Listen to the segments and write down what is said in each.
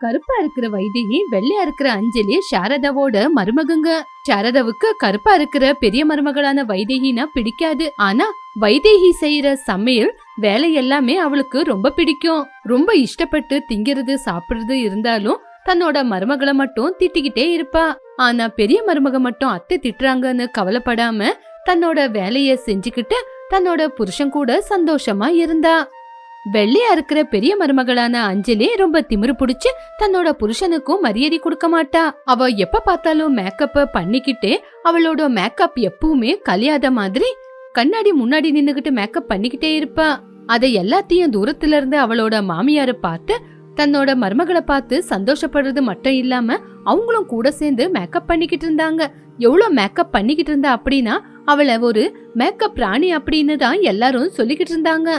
கருப்பா இருக்கிற வைதேகி வெள்ளையா இருக்கிற அஞ்சலி சாரதாவோட மருமகங்க. சாரதாவுக்கு கருப்பா இருக்கிற பெரிய மருமகளான வைதேகினா பிடிக்காது. ஆனா வைதேகி செய்யற சமையல் வேலை எல்லாமே அவளுக்கு ரொம்ப பிடிக்கும். ரொம்ப இஷ்டப்பட்டு திங்கிறது சாப்பிடுறது இருந்தாலும் தன்னோட மருமகளை மட்டும் திட்டிக்கிட்டே இருப்பா. ஆனா பெரிய மருமக மட்டும் அத்தை திட்டுறாங்கன்னு கவலைப்படாம தன்னோட வேலைய செஞ்சுக்கிட்டு தன்னோட புருஷன் கூட சந்தோஷமா இருந்தா. வெள்ளையா இருக்கிற பெரிய மருமகளான அஞ்சலி ரொம்ப திமிரு புடிச்சு தன்னோட புருஷனுக்கும் மரியாதை கொடுக்க மாட்டா. அவ எப்ப பார்த்தாலும் மேக்கப்ப பண்ணிக்கிட்டே அவளோட மேக்கப் எப்பவுமே கலியாத மாதிரி கண்ணாடி முன்னாடி நின்னுகிட்டு மேக்கப் பண்ணிக்கிட்டே இருப்பா. அதை எல்லாத்தையும் தூரத்துல இருந்து அவளோட மாமியார பார்த்து தன்னோட மருமகளை பார்த்து சந்தோஷப்படுறது மட்டும் இல்லாம அவங்களும் கூட சேர்ந்து மேக்கப் பண்ணிக்கிட்டு இருந்தாங்க. எவ்வளவு மேக்கப் பண்ணிக்கிட்டு இருந்தா அப்படின்னா அவளை ஒரு மேக்கப் ராணி அப்படின்னு தான் எல்லாரும் சொல்லிக்கிட்டு இருந்தாங்க.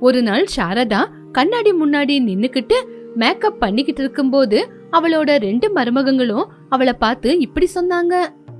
ஒரு நாள் சாரதா கண்ணாடி முன்னாடி நின்னுக்கிட்டு மேக்கப் பண்ணிக்கிட்டு இருக்கும்போது அவளோட ரெண்டு மருமகங்களும் அவளை பார்த்து இப்படி சொன்னாங்க.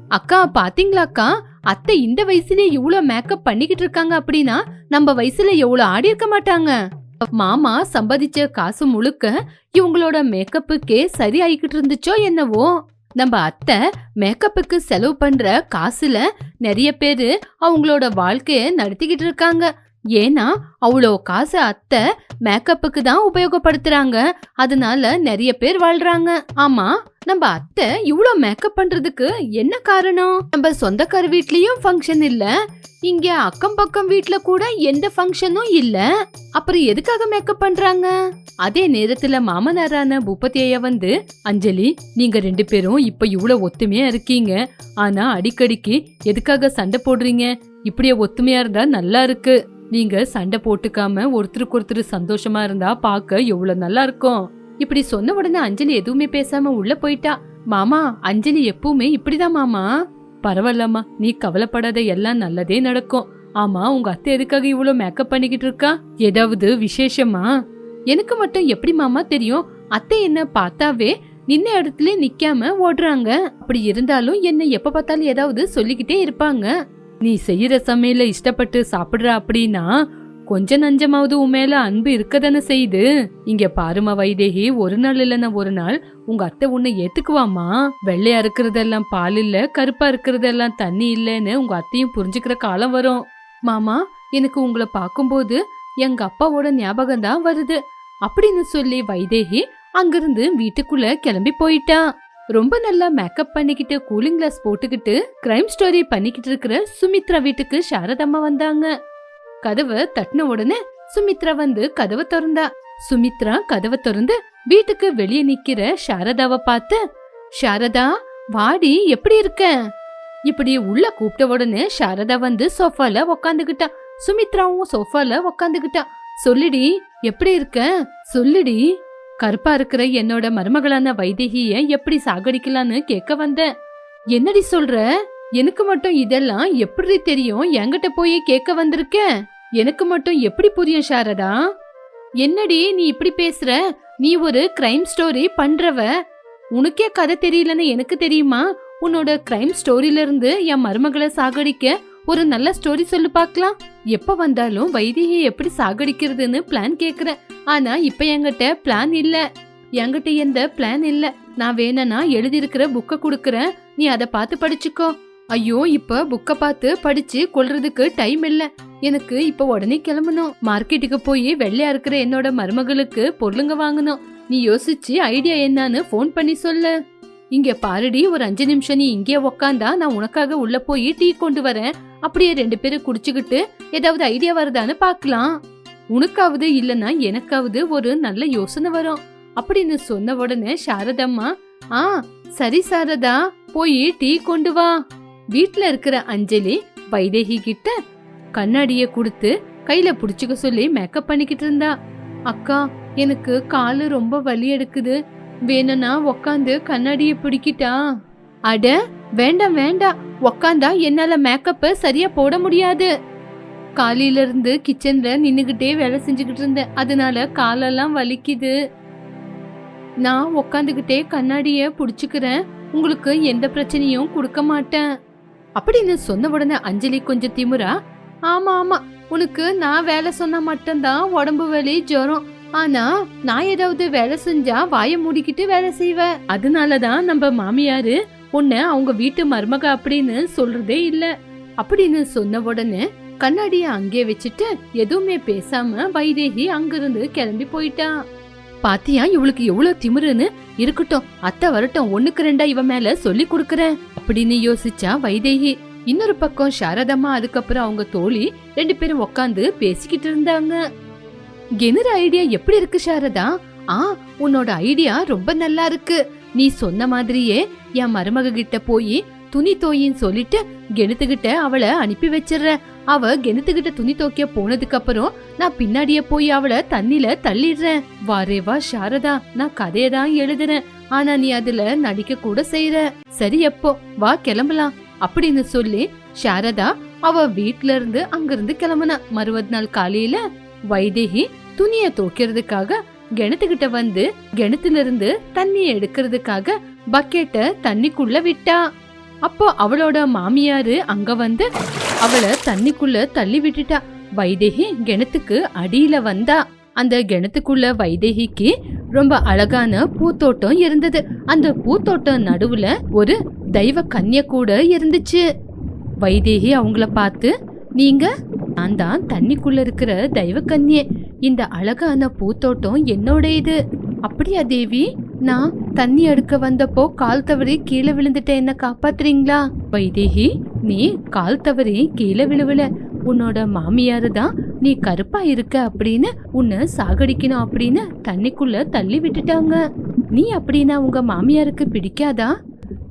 அக்கா பாத்தீங்களா அக்கா? அத்தை இந்த வயசுலயே இவ்வளோ மேக்கப் பண்ணிக்கிட்டு இருக்காங்க அப்படின்னா நம்ம வயசுல எவ்வளவு ஆடி இருக்க மாட்டாங்க? மாமா சம்பாதிச்ச காசு முழுக்க இவங்களோட மேக்கப்புக்கே சரி ஆயிக்கிட்டு இருந்துச்சோ என்னவோ? நம்ம அத்தை மேக்கப்புக்கு செலவு பண்ற காசுல நிறைய பேரு அவங்களோட வாழ்க்கைய நடத்திக்கிட்டு இருக்காங்க. ஏன்னா அவ்வளோ காசு அத்தை மேக்கப்புக்கு தான் உபயோகப்படுத்துறாங்க. அதனால நிறைய பேர் வாழ்றாங்க. ஆமா நம்ம அத்தை இவ்வளோ மேக்கப் பண்றதுக்கு என்ன காரணம்? நம்ம சொந்தக்கார வீட்லயும் ஃபங்க்ஷன் இல்ல. இங்க அக்கம் பக்கம் வீட்ல கூட எந்த ஃபங்க்ஷனும் இல்ல. அப்புறம் எதுக்காக மேக்கப் பண்றாங்க? அதே நேரத்துல மாமனாரான பூபதி ஐயா வந்து அஞ்சலி நீங்க ரெண்டு பேரும் இப்ப இவ்வளவு ஒத்துமையா இருக்கீங்க. ஆனா அடிக்கடிக்கு எதுக்காக சண்டை போடுறீங்க? இப்படியே ஒத்துமையா இருந்தா நல்லா இருக்கு. நீங்க சண்டை போட்டுக்காம ஒருத்தருக்கு ஒருத்தர் சந்தோஷமா இருந்தா பார்க்க எவ்வளவு நல்லா இருக்கும். இப்படி சொன்ன உடனே அஞ்சலி எதுவுமே பேசாம உள்ள போயிட்டா. மாமா அஞ்சலி எப்பவுமே இப்படிதான் மாமா. பரவாயில்லம்மா நீ கவலைப்படாத எல்லாம் நல்லதே நடக்கும். ஆமா உங்க அத்தை எதுக்காக இவ்வளவு மேக்கப் பண்ணிக்கிட்டு இருக்கா? ஏதாவது விசேஷமா? எனக்கு மட்டும் எப்படி மாமா தெரியும்? அத்தை என்ன பார்த்தாவே நின்ன இடத்துல நிக்காம ஓடுறாங்க. அப்படி இருந்தாலும் என்ன எப்ப பார்த்தாலும் ஏதாவது சொல்லிக்கிட்டே இருப்பாங்க. நீ செய்யற சமையல இஷ்டப்பட்டு சாப்பிடுற அப்படின்னா கொஞ்ச நஞ்சமாவது உன் மேல அன்பு இருக்கதானே செய்யுது? இங்க பாருமா வைதேகி ஒரு நாள் இல்லைன்னா ஒரு நாள் உங்க அத்தை உன்னை ஏத்துக்குவாமா வெள்ளையா இருக்கிறதெல்லாம் பால் இல்ல கருப்பா இருக்கிறதெல்லாம் தண்ணி இல்லைன்னு உங்க அத்தையும் புரிஞ்சுக்கிற காலம் வரும். மாமா எனக்கு உங்களை பார்க்கும்போது எங்க அப்பாவோட ஞாபகம் தான் வருது. அப்படின்னு சொல்லி வைதேகி அங்கிருந்து வீட்டுக்குள்ள கிளம்பி போயிட்டா. ரொம்ப நல்லா மேக்கப் பண்ணிக்கிட்டு கூலிங் கிளாஸ் போட்டுக்கிட்டு கிரைம் ஸ்டோரி பண்ணிக்கிட்டு இருக்கிற சுமித்ரா வீட்டுக்கு சாரதம்மா வந்தாங்க. கதவை தட்டின உடனே சுமித்ரா வந்து கதவை திறந்தா. சுமித்ரா கதவை திறந்து வீட்டுக்கு வெளியே நிக்கிற சாரதாவை பார்த்து சாரதா வாடி எப்படி இருக்க? இப்படி உள்ள கூப்பிட்ட உடனே சாரதா வந்து சோஃபால உக்காந்துகிட்டா சுமித்ராவும் சோஃபால உக்காந்துகிட்டா சொல்லுடி எப்படி இருக்க? சொல்லுடி. கருப்பா இருக்கிற என்னோட மருமகளான வைதேகிய எப்படி சாகடிக்கலான்னு கேட்க வந்தேன். என்னடி சொல்ற? எனக்கு மட்டும் இதெல்லாம் எப்படி தெரியும்? என்கிட்ட போய் கேட்க வந்திருக்க? எனக்கு மட்டும் எப்படி புரியும் சாரதா? என்னடி நீ இப்படி பேசுற? நீ ஒரு கிரைம் ஸ்டோரி பண்றவ. உனக்கே கதை தெரியலன்னு எனக்கு தெரியுமா? உன்னோட கிரைம் ஸ்டோரியில இருந்து என் மருமகளை சாகடிக்க ஒரு நல்ல ஸ்டோரி சொல்லு பார்க்கலாம். எப்ப வந்தாலும் வைதிகை எப்படி சாகடிக்கிறதுன்னு பிளான் கேக்குறேன். ஆனா இப்ப என்கிட்ட பிளான் இல்ல. என்கிட்ட எந்த பிளான் இல்ல. நான் வேணும்னா எழுதியிருக்கிற புக்க கொடுக்குறேன். நீ அதை பார்த்து படிச்சுக்கோ. ஐயோ இப்ப புக்க பார்த்து படிச்சு கொள்றதுக்கு டைம் இல்ல. எனக்கு இப்ப உடனே கிளம்பணும். மார்க்கெட்டுக்கு போய் வெள்ளையா இருக்கிற என்னோட மருமகளுக்கு பொருளுங்க வாங்கணும். நீ யோசிச்சு ஐடியா என்னன்னு ஃபோன் பண்ணி சொல்லு. இங்க பாருடி ஒரு அஞ்சு நிமிஷம் நீ இங்கே உக்காந்தா நான் உனக்காக உள்ள போய் டீ கொண்டு வரேன். அப்படியே ரெண்டு பேரும் குடிச்சுக்கிட்டு ஏதாவது ஐடியா வருதான்னு பார்க்கலாம். உனக்காவது இல்லனா எனக்காவது ஒரு நல்ல யோசனை வரும். அப்படின்னு சொன்ன உடனே சாரதம்மா ஆ சரி சாரதா போய் டீ கொண்டு வா. வீட்ல இருக்கிற அஞ்சலி வைதேகி கிட்ட கண்ணாடிய கொடுத்து கையில புடிச்சுக்க சொல்லி மேக்கப் பண்ணிக்கிட்டு இருந்தா. அக்கா எனக்கு காலு ரொம்ப வலி எடுக்குது. வேணும்னா உக்காந்து கண்ணாடிய பிடிக்கிட்டா. அட வேண்டாம் வேண்டாம். உக்காந்தா என்னால மேக்கப்ப சரியா போட முடியாது. காலையில இருந்து கிச்சன்ல நின்னுகிட்டே வேலை செஞ்சுக்கிட்டு இருந்தேன். அதனால காலெல்லாம் வலிக்குது. நான் உக்காந்துகிட்டே கண்ணாடிய புடிச்சுக்கிறேன். உங்களுக்கு எந்த பிரச்சனையும் கொடுக்க மாட்டேன். அப்படின்னு சொன்ன உடனே அஞ்சலி கொஞ்சம் திமுறா. ஆமா ஆமா உனக்கு நான் வேலை சொன்னா மட்டும்தான் உடம்பு வலி ஜுரம். ஆனா நான் ஏதாவது வேலை செஞ்சா வாய மூடிக்கிட்டு வேலை செய்வேன். அதனாலதான் நம்ம மாமியாரு உன்னை அவங்க வீட்டு மருமக அப்படின்னு சொல்றதே இல்ல. அப்படின்னு சொன்ன உடனே கண்ணாடிய அங்கே வச்சுட்டு எதுவுமே பேசாம வைதேகி அங்கிருந்து கிளம்பி போயிட்டான். பாத்தியா இவளுக்கு எவ்வளவு திமிருன்னு? இருக்கட்டும் அத்தை வரட்டும் ஒண்ணுக்கு ரெண்டா இவ மேல சொல்லி கொடுக்கறேன் அப்படின்னு யோசிச்சா வைதேகி. இன்னொரு பக்கம் சாரதம்மா அதுக்கப்புறம் அவங்க தோழி ரெண்டு பேரும் உக்காந்து பேசிக்கிட்டு இருந்தாங்க. கெனர் ஐடியா? எப்படி இருக்கு சாரதா? ஆ உன்னோட ஐடியா ரொம்ப நல்லா இருக்கு. நீ சொன்ன மாதிரியே என் மருமக கிட்ட போய் துணி தோயின்னு சொல்லிட்டு கெணுத்துக்கிட்ட அவளை அனுப்பி வச்சிடுற. அவ கெணுத்துக்கிட்ட துணி தோக்கிய போனதுக்கு அப்புறம் நான் பின்னாடியே போய் அவளை தண்ணில தள்ளிடுறேன் வாரே வா சாரதா நான் கதையை தான் எழுதுறேன். ஆனா நீ அதுல நடிக்க கூட செய்யற சரி எப்போ வா கிளம்பலாம் அப்படின்னு சொல்லி சாரதா அவ வீட்ல இருந்து அங்கிருந்து கிளம்புனா. மறுவது நாள் காலையில வைதேகி துணிய தோக்கிறதுக்காக கிணத்துக்கிட்ட வந்து கிணத்துல இருந்து தண்ணிய எடுக்கிறதுக்காக பக்கெட்ட தண்ணிக்குள்ள விட்டா. அப்போ அவளோட மாமியாரு அங்க வந்து அவளை தண்ணிக்குள்ள தள்ளி விட்டுட்டா. வைதேகி கிணத்துக்கு அடியில வந்தா. அந்த கிணத்துக்குள்ள வைதேகிக்கு ரொம்ப அழகான பூத்தோட்டம் இருந்தது. அந்த பூத்தோட்டம் நடுவுல ஒரு தெய்வ கன்னிய கூட இருந்துச்சு. வைதேகி அவங்கள பார்த்து நீங்க நான் தான் தண்ணிக்குள்ள இருக்கிற தெய்வ கன்னியே இந்த அழகான பூத்தோட்டம் என்னோட இது அப்படியா தேவி? நான் தண்ணி அடுக்க வந்தப்போ கால் தவறி கீழே விழுந்துட்ட என்ன காப்பாத்துறீங்களா? வைதேகி நீ கால் தவறி கீழே விழுவல. உன்னோட மாமியார் தான் நீ கருப்பா இருக்க அப்படின்னு உன்னை சாகடிக்கணும் அப்படின்னு தண்ணிக்குள்ள தள்ளி விட்டுட்டாங்க. நீ அப்படின்னா உங்க மாமியாருக்கு பிடிக்காதா?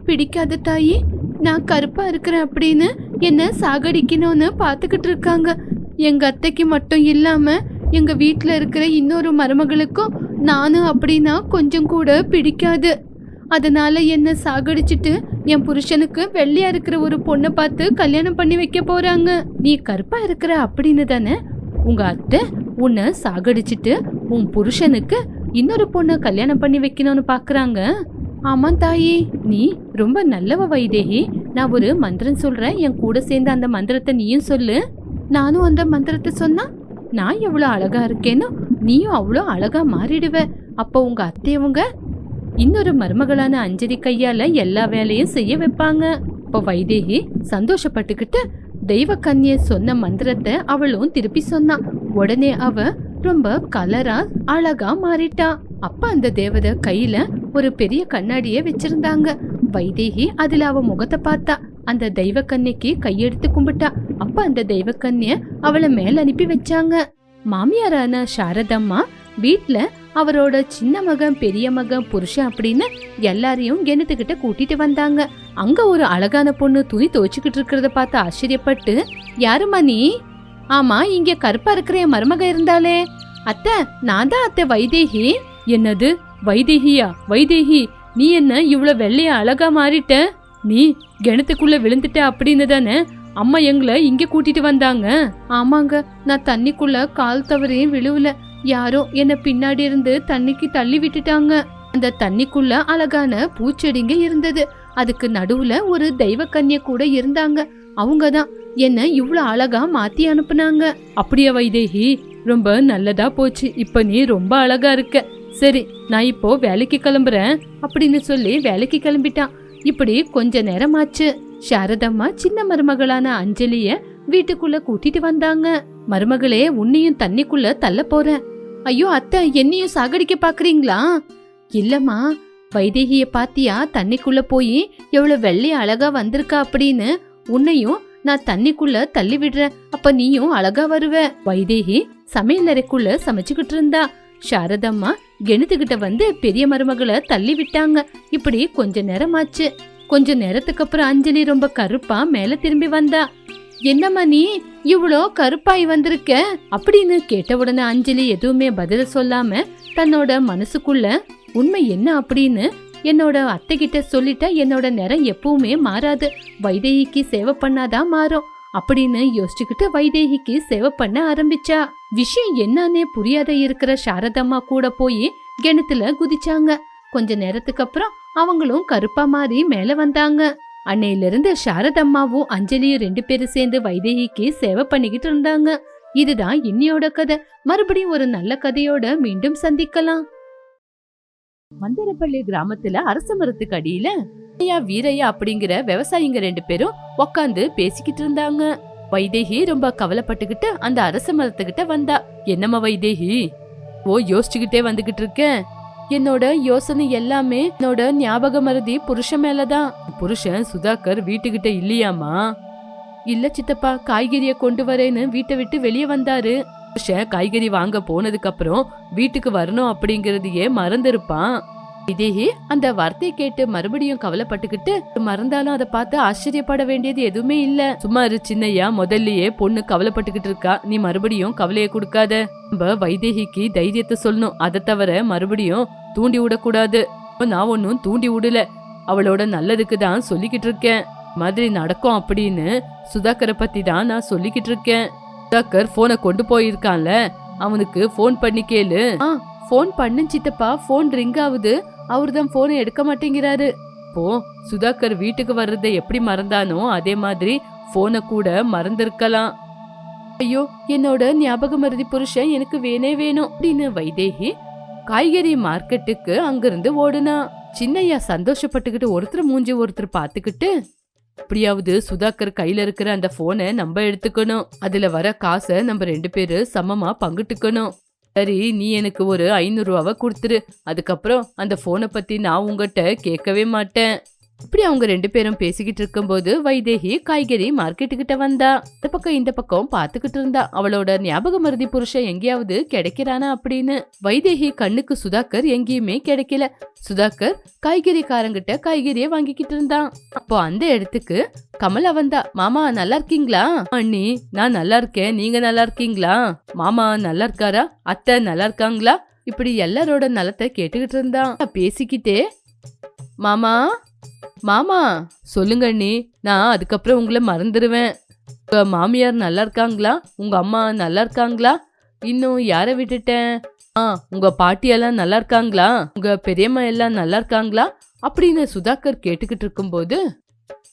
பிடிக்காத தாயி. நான் கருப்பா இருக்கிறேன் அப்படின்னு என்ன சாகடிக்கணும்னு பார்த்துக்கிட்டு இருக்காங்க. எங்க அத்தைக்கு மட்டும் இல்லாம எங்க வீட்டில் இருக்கிற இன்னொரு மருமகளுக்கும் நானும் அப்படின்னா கொஞ்சம் கூட பிடிக்காது. அதனால என்னை சாகடிச்சிட்டு என் புருஷனுக்கு வெள்ளையா இருக்கிற ஒரு பொண்ணை பார்த்து கல்யாணம் பண்ணி வைக்க போறாங்க. நீ கருப்பா இருக்கிற அப்படின்னு தானே? உங்க அத்தை உன்னை சாகடிச்சிட்டு உன் புருஷனுக்கு இன்னொரு பொண்ணை கல்யாணம் பண்ணி வைக்கணும்னு பாக்குறாங்க. ஆமாம் தாயி நீ ரொம்ப நல்லவ வைதேகி நான் ஒரு மந்திரம் சொல்றேன். என் கூட சேர்ந்து அந்த மந்திரத்தை நீயும் சொல்லு. நானும் அந்த மந்திரத்தை சொன்னா நான் எவ்வளோ அழகா இருக்கேனோ நீயும் அவ்வளோ அழகா மாறிடுவ. அப்போ உங்க அத்தையவங்க இன்னொரு மருமகளான அஞ்சலி கையால எல்லா வேலையும் செய்ய வைப்பாங்க. இப்போ வைதேகி சந்தோஷப்பட்டுக்கிட்டு தெய்வ கன்னிய சொன்ன மந்திரத்தை அவளும் திருப்பி சொன்னான் உடனே அவ ரொம்ப கலரா அழகா மாறிட்டா. அப்ப அந்த தேவதை கையில ஒரு பெரிய கண்ணாடிய வச்சிருந்தாங்க. வைதேகி அதுல அவ முகத்தை பார்த்தா. அந்த தெய்வ கையெடுத்து கும்பிட்டா. அப்ப அந்த தெய்வ அவளை மேல அனுப்பி வச்சாங்க. மாமியாரான சாரதம்மா வீட்டுல அவரோட சின்ன மகன் பெரிய மகன் புருஷன் அப்படின்னு எல்லாரையும் கிணத்துக்கிட்ட கூட்டிட்டு வந்தாங்க. அங்க ஒரு அழகான பொண்ணு துணி துவைச்சுக்கிட்டு இருக்கிறத பார்த்து ஆச்சரியப்பட்டு யாரும்மா நீ? ஆமா இங்க கருப்பா இருக்கிற என் மருமக இருந்தாளே. அத்தை நான் தான் அத்தை வைதேகி. என்னது? வைதேகியா? வைதேகி நீ என்ன இவ்வளவு வெள்ளைய அழகா மாறிட்ட? நீ கிணத்துக்குள்ள விழுந்துட்ட அப்படின்னு தானே அம்மா எங்களை இங்க கூட்டிட்டு வந்தாங்க. ஆமாங்க நான் தண்ணிக்குள்ள கால் தவறி விழுவல. யாரோ என்ன பின்னாடி இருந்து தண்ணிக்கு தள்ளி விட்டுட்டாங்க. அந்த தண்ணிக்குள்ள அழகான பூச்செடிங்க இருந்தது. அதுக்கு நடுவுல ஒரு தெய்வ கன்னிய கூட இருந்தாங்க. அவங்க தான் என்ன இவ்ளோ அழகா மாத்தி அனுப்புனாங்க. அப்படியா வைதேகி ரொம்ப நல்லதா போச்சு. இப்ப நீ ரொம்ப அழகா இருக்க. சரி நான் இப்போ வேலைக்கு கிளம்புறேன். அப்படின்னு சொல்லி வேலைக்கு கிளம்பிட்டான் இப்படி கொஞ்ச நேரமாச்சு. சாரதம்மா சின்ன மருமகளான அஞ்சலிய வீட்டுக்குள்ள கூட்டிட்டு வந்தாங்க. மருமகளே உன்னையும் தண்ணிக்குள்ள தள்ள போறேன். ஐயோ அத்தை என்னையும் சாகடிக்க பாக்குறீங்களா? இல்லம்மா வைதேகிய பாத்தியா தண்ணிக்குள்ள போய் எவ்வளவு வெள்ளை அழகா வந்திருக்கா அப்படின்னு உன்னையும் நான் தண்ணிக்குள்ள தள்ளி விடுறேன் அப்ப நீயும் அழகா வருவ. வைதேகி சமையல் அறைக்குள்ள சமைச்சுக்கிட்டு இருந்தா. சாரதம்மா கெணுத்துக்கிட்ட வந்து பெரிய மருமகளை தள்ளி விட்டாங்க. இப்படி கொஞ்ச நேரமாச்சு. கொஞ்ச நேரத்துக்கு அப்புறம் அஞ்சலி ரொம்ப கருப்பா மேல திரும்பி வந்தா. என்னம்மா நீ இவ்வளோ கருப்பாய் வந்திருக்க? அப்படின்னு கேட்ட உடனே அஞ்சலி எதுவுமே பதில சொல்லாம தன்னோட மனசுக்குள்ள உண்மை என்ன அப்படின்னு என்னோட அத்தை கிட்ட சொல்லிட்டா என்னோட நிறம் எப்பவுமே மாறாது. வைதேகிக்கு சேவை பண்ணாதான் மாறும். அப்படின்னு யோசிச்சுக்கிட்டு வைதேகிக்கு சேவை பண்ண ஆரம்பிச்சா. விஷயம் என்னன்னே புரியாத இருக்கிற சாரதம்மா கூட போய் கிணத்துல குதிச்சாங்க. கொஞ்ச நேரத்துக்கு அப்புறம் அவங்களும் கருப்பா மாறி மேல வந்தாங்க. அன்னையிலிருந்து சாரதம்மாவும் அஞ்சலியும் ரெண்டு பேரும் சேர்ந்து வைதேகிக்கு சேவை பண்ணிக்கிட்டு இருந்தாங்க. இதுதான் இன்னியோட கதை. மறுபடியும் ஒரு நல்ல கதையோட மீண்டும் சந்திக்கலாம். மந்திரப்பள்ளி கிராமத்துல அரச மரத்துக்கு அடியில ஐயா வீரையா அப்படிங்கிற விவசாயிங்க ரெண்டு பேரும் உக்காந்து பேசிக்கிட்டு இருந்தாங்க. வைதேகி ரொம்ப கவலைப்பட்டுக்கிட்டு அந்த அரச மரத்துக்கிட்ட வந்தா. என்னம்மா வைதேகி? ஓ யோசிச்சுக்கிட்டே வந்துகிட்டு இருக்கேன். என்னோட யோசனை எல்லாமே என்னோட ஞாபக மருதி புருஷன் மேலதான். புருஷன் சுதாகர் வீட்டுக்கிட்ட இல்லையாமா இல்ல சித்தப்பா காய்கறிய கொண்டு வரேன்னு வீட்டை விட்டு வெளியே வந்தாரு. புருஷன் காய்கறி வாங்க போனதுக்கு அப்புறம் வீட்டுக்கு வரணும் அப்படிங்கறதையே மறந்திருப்பான். இதேஹி அந்த வார்த்தையை கேட்டு மறுபடியும் கவலைப்பட்டுக்கிட்டு மறந்தாலும் அதை பார்த்து ஆச்சரியப்பட வேண்டியது எதுவுமே இல்ல. சும்மா இரு சின்னையா முதல்லயே பொண்ணு கவலைப்பட்டுக்கிட்டு இருக்கா. நீ மறுபடியும் கவலையை கொடுக்காத. நம்ம வைதேகிக்கு தைரியத்தை சொல்லணும். அதை தவிர மறுபடியும் தூண்டி விடக்கூடாது. நான் ஒன்னும் தூண்டி விடல. அவளோட நல்லதுக்கு தான் சொல்லிக்கிட்டு இருக்கேன். மாதிரி நடக்கும் அப்படின்னு சுதாகரை பத்தி தான் நான் சொல்லிக்கிட்டு இருக்கேன். சுதாகர் போனை கொண்டு போயிருக்கான்ல. அவனுக்கு போன் பண்ணி கேளு. ஃபோன் பண்ணு சித்தப்பா ஃபோன் ரிங் ஆகுது. அவர் தான் ஃபோனை எடுக்க மாட்டேங்கிறாரு. போ சுதாகர் வீட்டுக்கு வர்றதை எப்படி மறந்தானோ அதே மாதிரி ஃபோனை கூட மறந்திருக்கலாம். ஐயோ என்னோட ஞாபக மருதி புருஷன் எனக்கு வேணே வேணும் அப்படின்னு வைதேகி காய்கறி மார்க்கெட்டுக்கு அங்கிருந்து ஓடுனா. சின்னையா சந்தோஷப்பட்டுக்கிட்டு ஒருத்தர் மூஞ்சி ஒருத்தர் பார்த்துக்கிட்டு எப்படியாவது சுதாகர் கையில இருக்கிற அந்த போனை நம்ம எடுத்துக்கணும். அதுல வர காசை நம்ம ரெண்டு பேரும் சமமா பங்கிட்டுக்கணும். சரி நீ எனக்கு ஒரு ஐநூறுரூவாவை கொடுத்துரு. அதுக்கப்புறம் அந்த ஃபோனை பற்றி நான் உங்ககிட்ட கேட்கவே மாட்டேன். இப்படி அவங்க ரெண்டு பேரும் பேசிக்கிட்டு இருக்கும்போது வைதேகி காய்கறி மார்க்கெட்டுக்கிட்ட வந்தா. இந்த பக்கம் இந்த பக்கம் பாத்துக்கிட்டு இருந்தா. அவளோட ஞாபக மருதி புருஷன் எங்கேயாவது கிடைக்கிறானா அப்படின்னு. வைதேகி கண்ணுக்கு சுதாகர் எங்கேயுமே கிடைக்கல. சுதாகர் காய்கறிக்காரங்கிட்ட காய்கறிய வாங்கிக்கிட்டு இருந்தான் அப்போ அந்த இடத்துக்கு கமலா வந்தா. மாமா நல்லா இருக்கீங்களா? அண்ணி நான் நல்லா இருக்கேன். நீங்க நல்லா இருக்கீங்களா? மாமா நல்லா இருக்காரா? அத்தை நல்லா இருக்காங்களா? இப்படி எல்லாரோட நலத்தை கேட்டுக்கிட்டு இருந்தான் பேசிக்கிட்டே மாமா மாமா சொல்லுங்க அண்ணி. நான் அதுக்கப்புறம் உங்களை மறந்துடுவேன் உங்க மாமியார் நல்லா இருக்காங்களா உங்க அம்மா நல்லா இருக்காங்களா இன்னும் யாரை விட்டுட்டேன்? ஆ உங்க பாட்டியெல்லாம் நல்லா இருக்காங்களா உங்க பெரியம்மா எல்லாம் நல்லா இருக்காங்களா அப்படின்னு சுதாகர் கேட்டுக்கிட்டு இருக்கும்போது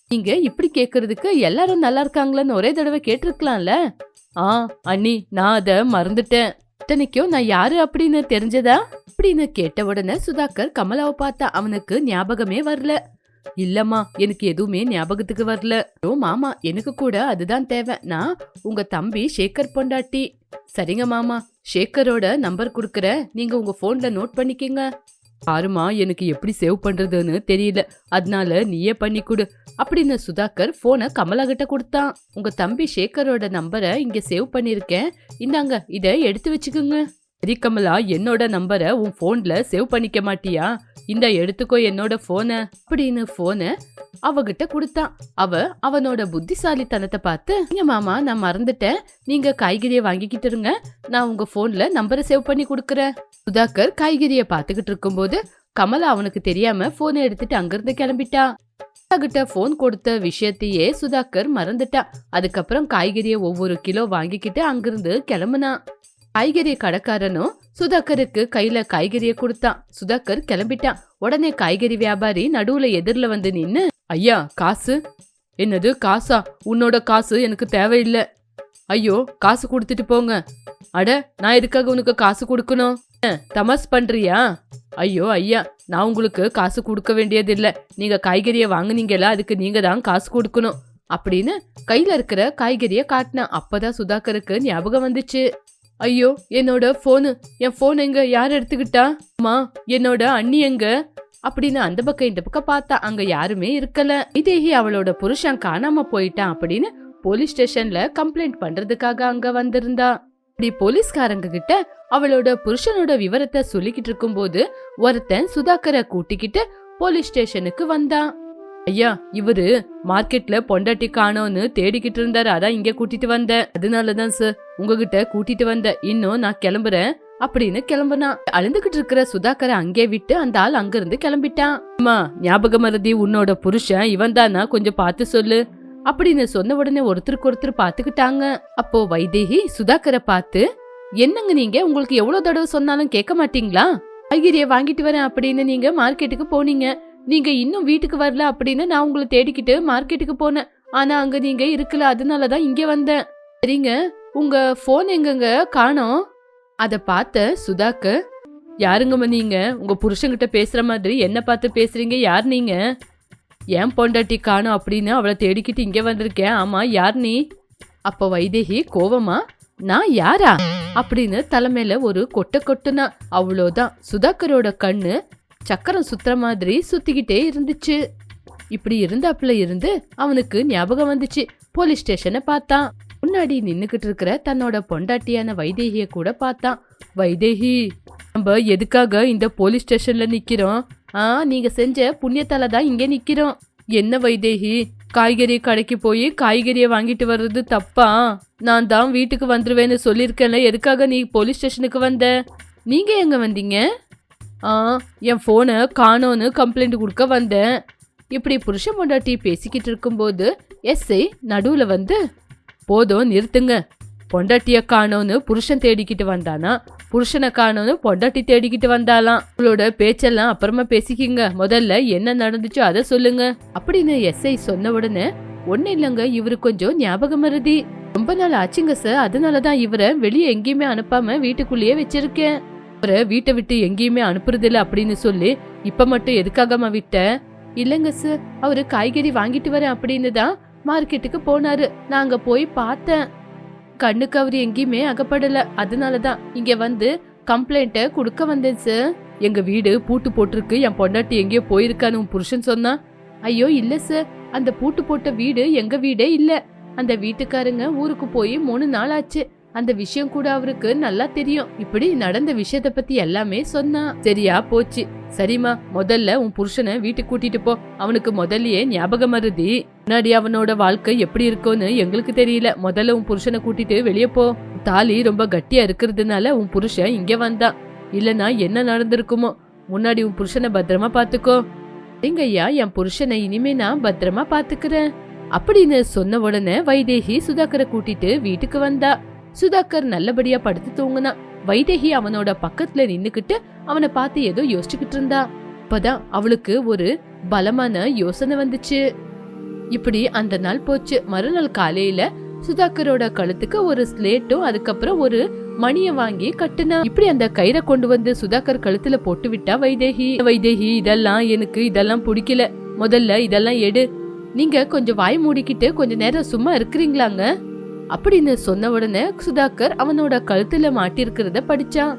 நீங்க இப்படி கேக்குறதுக்கு எல்லாரும் நல்லா இருக்காங்களான்னு ஒரே தடவை கேட்டிருக்கலாம்ல? ஆ அண்ணி நான் அதை மறந்துட்டேன். இத்தனைக்கும் நான் யாரு அப்படின்னு தெரிஞ்சதா? அப்படின்னு கேட்ட உடனே சுதாகர் கமலாவை பார்த்தா அவனுக்கு ஞாபகமே வரல. இல்லம்மா எனக்கு எதுவுமே ஞாபகத்துக்கு வரல. ஓ மாமா எனக்கு கூட அதுதான் தேவை. நான் உங்க தம்பி சேகர் பொண்டாட்டி. சரிங்க மாமா. சேகரோட நம்பர் கொடுக்கற நீங்க உங்க போன்ல நோட் பண்ணிக்கங்க. பாருமா எனக்கு எப்படி சேவ் பண்றதுன்னு தெரியல. அதனால நீயே பண்ணி கொடு. அப்படின்னு சுதாகர் போனை கமலா கிட்ட கொடுத்தான். உங்க தம்பி சேகரோட நம்பரை இங்க சேவ் பண்ணிருக்கேன் இந்தாங்க இதை எடுத்து வச்சுக்கோங்க. சரி கமலா என்னோட நம்பரை உன் போன்ல சேவ் பண்ணிக்க மாட்டியா? இந்த எடுத்துக்கோ என்னோட போனை அப்படின்னு போனை அவகிட்ட கொடுத்தான் அவ அவனோட புத்திசாலித்தனத்தை பார்த்து "ஏங்க மாமா நான் மறந்துட்டேன். நீங்க காய்கறியை வாங்கிக்கிட்டு இருங்க. நான் உங்க போன்ல நம்பரை சேவ் பண்ணி கொடுக்குறேன். சுதாகர் காய்கறியை பார்த்துக்கிட்டு இருக்கும்போது கமலா அவனுக்கு தெரியாம போனை எடுத்துட்டு அங்கிருந்து கிளம்பிட்டா. கிட்ட போன் கொடுத்த விஷயத்தையே சுதாகர் மறந்துட்டா. அதுக்கப்புறம் காய்கறியை ஒவ்வொரு கிலோ வாங்கிக்கிட்டு அங்கிருந்து கிளம்புனான் காய்கறி கடைக்காரனும் சுதாகருக்கு கையில காய்கறிய கொடுத்தான். சுதாகர் கிளம்பிட்டான். உடனே காய்கறி வியாபாரி நடுவுல எதிரில வந்து நின்னு ஐயா காசு? என்னது காசா? உன்னோட காசு எனக்கு தேவையில்லை. ஐயோ காசு கொடுத்துட்டு போங்க. அட நான் எதுக்காக உனக்கு காசு கொடுக்கணும்? தமாஸ் பண்றியா? ஐயோ ஐயா நான் உங்களுக்கு காசு கொடுக்க வேண்டியதில்லை. நீங்க காய்கறியை வாங்குனீங்களா அதுக்கு நீங்க தான் காசு கொடுக்கணும். அப்படின்னு கையில இருக்கிற காய்கறிய காட்டினா அப்பதான் சுதாகருக்கு ஞாபகம் வந்துச்சு. ஐயோ என்னோட போனு என் போன் எங்க யார் எடுத்துக்கிட்டா? அம்மா என்னோட அண்ணி எங்க? அப்படின்னு அந்த பக்கம் இந்த பக்கம் பார்த்தா அங்க யாருமே இருக்கல. இதேகி அவளோட புருஷன் காணாம போயிட்டான் அப்படின்னு போலீஸ் ஸ்டேஷன்ல கம்ப்ளைண்ட் பண்றதுக்காக அங்க வந்திருந்தா. இப்படி போலீஸ்காரங்க கிட்ட அவளோட புருஷனோட விவரத்தை சொல்லிக்கிட்டு இருக்கும்போது ஒருத்தன் சுதாகரை கூட்டிக்கிட்டு போலீஸ் ஸ்டேஷனுக்கு வந்தான். ஐயா இவரு மார்க்கெட்ல பொண்டாட்டி காணோன்னு தேடிக்கிட்டு இருந்தாரு. அதான் இங்க கூட்டிட்டு வந்தேன். அதனாலதான் சார் உங்ககிட்ட கூட்டிட்டு வந்தேன் இன்னும் நான் கிளம்புறேன் அப்படின்னு கிளம்புனான் அழுந்துகிட்டு இருக்கிற சுதாகரை அங்கே விட்டு அந்த ஆள் அங்கிருந்து கிளம்பிட்டான். அம்மா ஞாபக மருதி உன்னோட புருஷன் இவன் தானா? கொஞ்சம் பார்த்து சொல்லு. அப்படின்னு சொன்ன உடனே ஒருத்தருக்கு ஒருத்தர் பாத்துக்கிட்டாங்க அப்போ வைதேகி சுதாகரை பார்த்து என்னங்க நீங்க? உங்களுக்கு எவ்வளவு தடவை சொன்னாலும் கேட்க மாட்டீங்களா? காய்கறியை வாங்கிட்டு வரேன் அப்படின்னு நீங்க மார்க்கெட்டுக்கு போனீங்க. நீங்க இன்னும் வீட்டுக்கு வரல அப்படின்னு நான் உங்களை தேடிக்கிட்டு மார்க்கெட்டுக்கு போனேன். ஆனா அங்க நீங்க இருக்கல அதனாலதான் இங்க வந்தேன். சரிங்க. உங்க ஃபோன் எங்கங்க? காணோம். அதை பார்த்த சுதாக்கு யாருங்கம்மா நீங்க? உங்க புருஷன்கிட்ட பேசுற மாதிரி என்ன பார்த்து பேசுறீங்க? யார் நீங்க? ஏன் பொண்டாட்டி காணோம் அப்படின்னு அவளை தேடிக்கிட்டு இங்கே வந்திருக்கேன். ஆமா யார் நீ? அப்ப வைதேகி கோவமா? நான் யாரா? அப்படின்னு தலைமையில ஒரு கொட்டை கொட்டுனா அவ்வளோதான். சுதாகரோட கண்ணு சக்கரம் சுத்துற மாதிரி சுத்திக்கிட்டே இருந்துச்சு. இப்படி இருந்தாப்புல இருந்து அவனுக்கு ஞாபகம் வந்துச்சு. போலீஸ் ஸ்டேஷனை பார்த்தான். முன்னாடி நின்னுக்கிட்டு இருக்கிற தன்னோட பொண்டாட்டியான வைதேகிய கூட பார்த்தான். வைதேகி நம்ம எதுக்காக இந்த போலீஸ் ஸ்டேஷன்ல நிக்கிறோம்? ஆ நீங்க செஞ்ச புண்ணியத்தால தான் இங்க நிக்கிறோம். என்ன வைதேகி? காய்கறி கடைக்கு போய் காய்கறியை வாங்கிட்டு வர்றது தப்பா? நான் தான் வீட்டுக்கு வந்துருவேன்னு சொல்லியிருக்கேன்ல எதுக்காக நீ போலீஸ் ஸ்டேஷனுக்கு வந்த? நீங்க எங்க வந்தீங்க? ஆ என் ஃபோனை காணோன்னு கம்ப்ளைண்ட் கொடுக்க வந்தேன். இப்படி புருஷன் மொண்டாட்டி பேசிக்கிட்டு இருக்கும்போது எஸ்ஐ நடுவில் வந்து போதும் நிறுத்துங்க. பொண்டாட்டிய காணோன்னு புருஷன் தேடிக்கிட்டு வந்தானா? புருஷனை காணோன்னு பொண்டாட்டி தேடிக்கிட்டு வந்தாலாம் உங்களோட பேச்செல்லாம் அப்புறமா பேசிக்கிங்க. முதல்ல என்ன நடந்துச்சோ அதை சொல்லுங்க. அப்படின்னு எஸ்ஐ சொன்ன உடனே ஒண்ணு இல்லைங்க இவரு கொஞ்சம் ஞாபகம் மருதி ரொம்ப நாள் ஆச்சுங்க சார். அதனாலதான் இவரை வெளியே எங்கேயுமே அனுப்பாம வீட்டுக்குள்ளேயே வச்சிருக்கேன். இவரை வீட்டை விட்டு எங்கேயுமே அனுப்புறதில்ல அப்படின்னு சொல்லி இப்ப மட்டும் எதுக்காகமா விட்ட? இல்லைங்க சார். அவரு காய்கறி வாங்கிட்டு வரேன் அப்படின்னு தான் மார்க்கெட்டுக்கு போனாரு. நாங்க போய் பார்த்தேன். கண்ணுக்கு அவர் எங்கேயுமே அகப்படல. அதனாலதான் இங்க வந்து கம்ப்ளைண்ட்டை கொடுக்க வந்தேன் சார் எங்க வீடு பூட்டு போட்டிருக்கு. என் பொண்டாட்டி எங்கேயோ போயிருக்கான்னு உன் புருஷன் சொன்னா. ஐயோ இல்ல சார் அந்த பூட்டு போட்ட வீடு எங்க வீடே இல்ல. அந்த வீட்டுக்காரங்க ஊருக்கு போய் மூணு நாள் ஆச்சு. அந்த விஷயம் கூட அவருக்கு நல்லா தெரியும். இப்படி நடந்த விஷயத்த பத்தி எல்லாமே சொன்னா சரியா போச்சு. சரிம்மா முதல்ல உன் புருஷனை வீட்டுக்கு கூட்டிட்டு போ. அவனுக்கு முதல்லயே ஞாபகம் மருதி முன்னாடி அவனோட வாழ்க்கை எப்படி இருக்கும்னு எங்களுக்கு தெரியல. முதல்ல உன் புருஷனை கூட்டிட்டு வெளியே போ. தாலி ரொம்ப கட்டியா இருக்கிறதுனால உன் புருஷன் இங்க வந்தான் இல்லனா என்ன நடந்திருக்குமோ? முன்னாடி உன் புருஷனை பத்திரமா பாத்துக்கோ. ஐயா என் புருஷனை இனிமே நான் பத்திரமா பாத்துக்கிறேன். அப்படின்னு சொன்ன உடனே வைதேகி சுதாகரை கூட்டிட்டு வீட்டுக்கு வந்தா. சுதாகர் நல்லபடியா படுத்து தூங்குனான். வைதேகி அவனோட பக்கத்துல நின்னுக்கிட்டு அவனை பார்த்து ஏதோ யோசிச்சுக்கிட்டு இருந்தா. அப்பதான் அவளுக்கு ஒரு பலமான யோசனை வந்துச்சு. இப்படி அந்த நாள் போச்சு. மறுநாள் காலையில சுதாகரோட கழுத்துக்கு ஒரு ஸ்லேட்டும் அதுக்கப்புறம் ஒரு மணிய வாங்கி கட்டுனா. இப்படி அந்த கயிறை கொண்டு வந்து சுதாகர் கழுத்துல போட்டு விட்டா வைதேகி. வைதேகி இதெல்லாம் எனக்கு இதெல்லாம் பிடிக்கல. முதல்ல இதெல்லாம் எடு. நீங்க கொஞ்சம் வாய் மூடிக்கிட்டு கொஞ்ச நேரம் சும்மா இருக்கிறீங்களாங்க? அப்படின்னு சொன்ன உடனே சுதாகர் அவனோட கழுத்துல மாட்டிருக்கிறத படிச்சான்.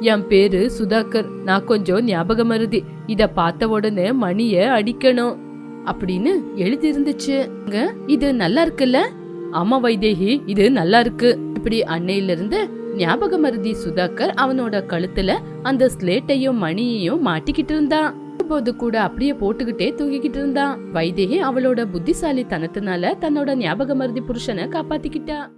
என் பேரு சுதாகர். நான் கொஞ்சம் ஞாபகம் மருதி இத பார்த்த உடனே மணிய அடிக்கணும். அப்படின்னு எழுதிருந்துச்சு இது நல்லா இருக்குல்ல? ஆமா வைதேகி இது நல்லா இருக்கு. இப்படி அன்னையில இருந்து ஞாபக மருதி சுதாகர் அவனோட கழுத்துல அந்த ஸ்லேட்டையும் மணியையும் மாட்டிக்கிட்டு இருந்தான். போது கூட அப்படியே போட்டுக்கிட்டே தூங்கிக்கிட்டு இருந்தான். வைதேகி அவளோட புத்திசாலித்தனத்தினால தன்னோட ஞாபக மருதி புருஷனை காப்பாத்திக்கிட்டா.